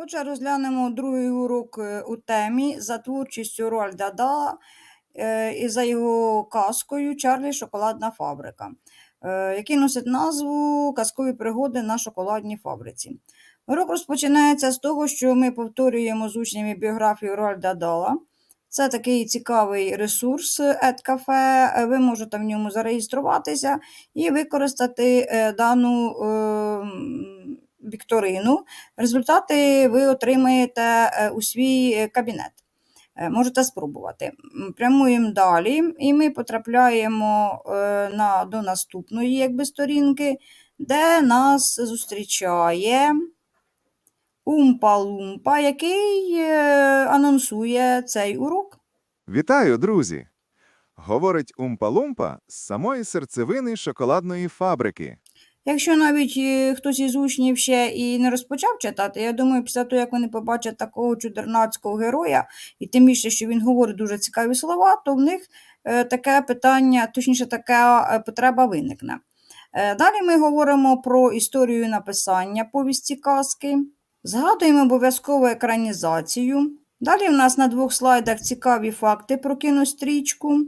Отже, розглянемо другий урок е, у темі за творчістю Рольда Дала е, і за його казкою Чарлі Шоколадна фабрика, е, який носить назву Казкові пригоди на шоколадній фабриці. Урок розпочинається з того, що ми повторюємо з учнями біографію Рольда Дала. Це такий цікавий ресурс EdCafe. Е, Ви можете в ньому зареєструватися і використати дану вікторину. Результати ви отримаєте е, у свій е, кабінет. Е, Можете спробувати. Прямуємо далі, і ми потрапляємо на, до наступної якби, сторінки, де нас зустрічає Умпа-Лумпа, який анонсує цей урок. Вітаю, друзі! Говорить Умпа-Лумпа з самої серцевини шоколадної фабрики. Якщо навіть е, хтось із учнів ще і не розпочав читати, я думаю, після того, як вони побачать такого чудернацького героя, і тим більше, що він говорить дуже цікаві слова, то в них е, таке питання, точніше, така е, потреба виникне. Далі ми говоримо про історію написання повісті казки, згадуємо обов'язково екранізацію. Далі в нас на двох слайдах цікаві факти про кінострічку.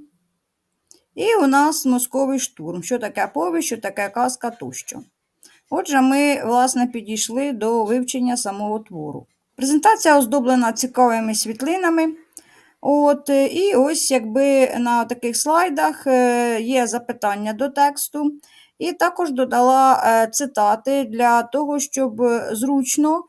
І у нас мозковий штурм, що таке повість, що таке казка тощо. Отже, ми, власне, підійшли до вивчення самого твору. Презентація оздоблена цікавими світлинами. От, е, і ось якби на таких слайдах е, є запитання до тексту, і також додала е, цитати для того, щоб зручно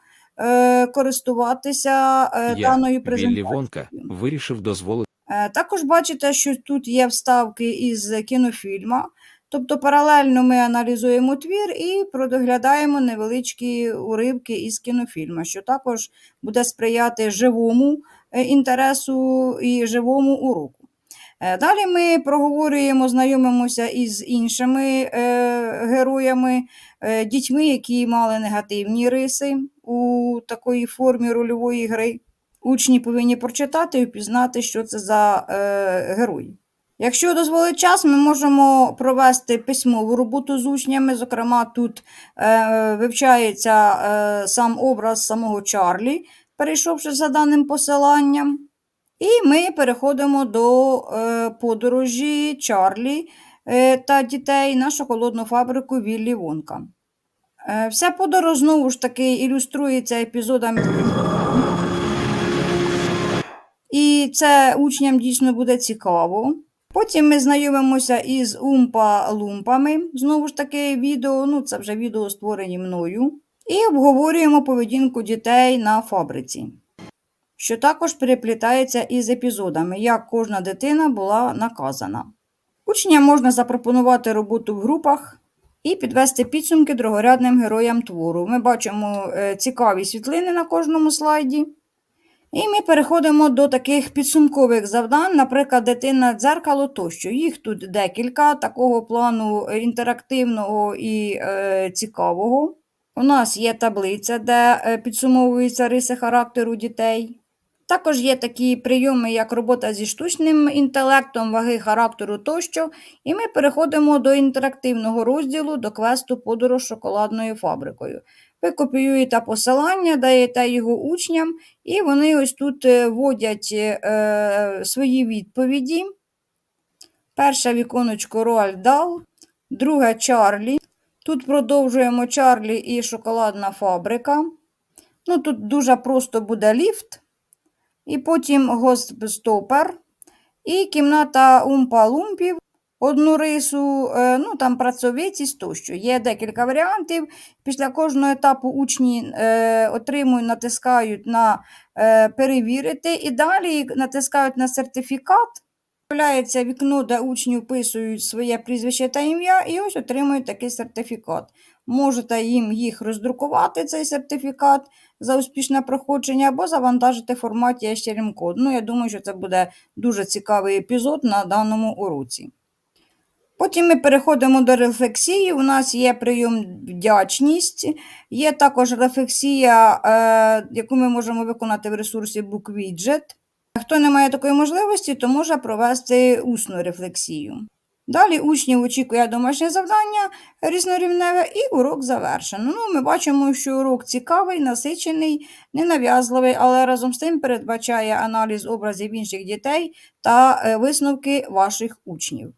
користуватися Я, даною Віллі презентацією. Вонка, вирішив дозволити Також бачите, що тут є вставки із кінофільма. Тобто паралельно ми аналізуємо твір і продоглядаємо невеличкі уривки із кінофільму, що також буде сприяти живому е, інтересу і живому уроку. Е, Далі ми проговорюємо, знайомимося із іншими е, героями, е, дітьми, які мали негативні риси у такої формі рольової гри. Учні повинні прочитати і впізнати, що це за е, герої. Якщо дозволить час, ми можемо провести письмову роботу з учнями. Зокрема, тут е, вивчається е, сам образ самого Чарлі, перейшовши за даним посиланням. І ми переходимо до е, подорожі Чарлі е, та дітей на шоколадну фабрику Віллі Вонка. Е, вся подорож знову ж таки ілюструється епізодами. Це учням дійсно буде цікаво. Потім ми знайомимося із умпа-лумпами. Знову ж таки, відео, ну це вже відео створені мною. І обговорюємо поведінку дітей на фабриці, що також переплітається із епізодами, як кожна дитина була наказана. Учням можна запропонувати роботу в групах і підвести підсумки другорядним героям твору. Ми бачимо е, цікаві світлини на кожному слайді. І ми переходимо до таких підсумкових завдань, наприклад, дитина дзеркало тощо. Їх тут декілька такого плану інтерактивного і е, цікавого. У нас є таблиця, де е, підсумовуються риси характеру дітей. Також є такі прийоми, як робота зі штучним інтелектом, ваги характеру тощо. І ми переходимо до інтерактивного розділу до квесту подорож шоколадною фабрикою. Ви копіюєте посилання, даєте його учням, і вони ось тут е, вводять е, свої відповіді. Перше віконечко Роальд Дал, друге Чарлі. Тут продовжуємо Чарлі і шоколадна фабрика. Ну, тут дуже просто буде ліфт. І потім Гостстопер. І кімната Умпа-Лумпів. Одну рису, е, ну там працьовиці тощо. Є декілька варіантів. Після кожного етапу учні е, отримують, натискають на е, перевірити і далі натискають на сертифікат. З'являється вікно, де учні вписують своє прізвище та ім'я, і ось отримують такий сертифікат. Можете їм їх роздрукувати, цей сертифікат за успішне проходження, або завантажити в форматі HTML-код. Ну, я думаю, що це буде дуже цікавий епізод на даному уроці. Потім ми переходимо до рефлексії. У нас є прийом вдячність, є також рефлексія, е, яку ми можемо виконати в ресурсі BookWidget. Хто не має такої можливості, то може провести усну рефлексію. Далі учнів очікує домашнє завдання різнорівневе і урок завершено. Ну, ми бачимо, що урок цікавий, насичений, ненав'язливий, але разом з тим передбачає аналіз образів інших дітей та е, висновки ваших учнів.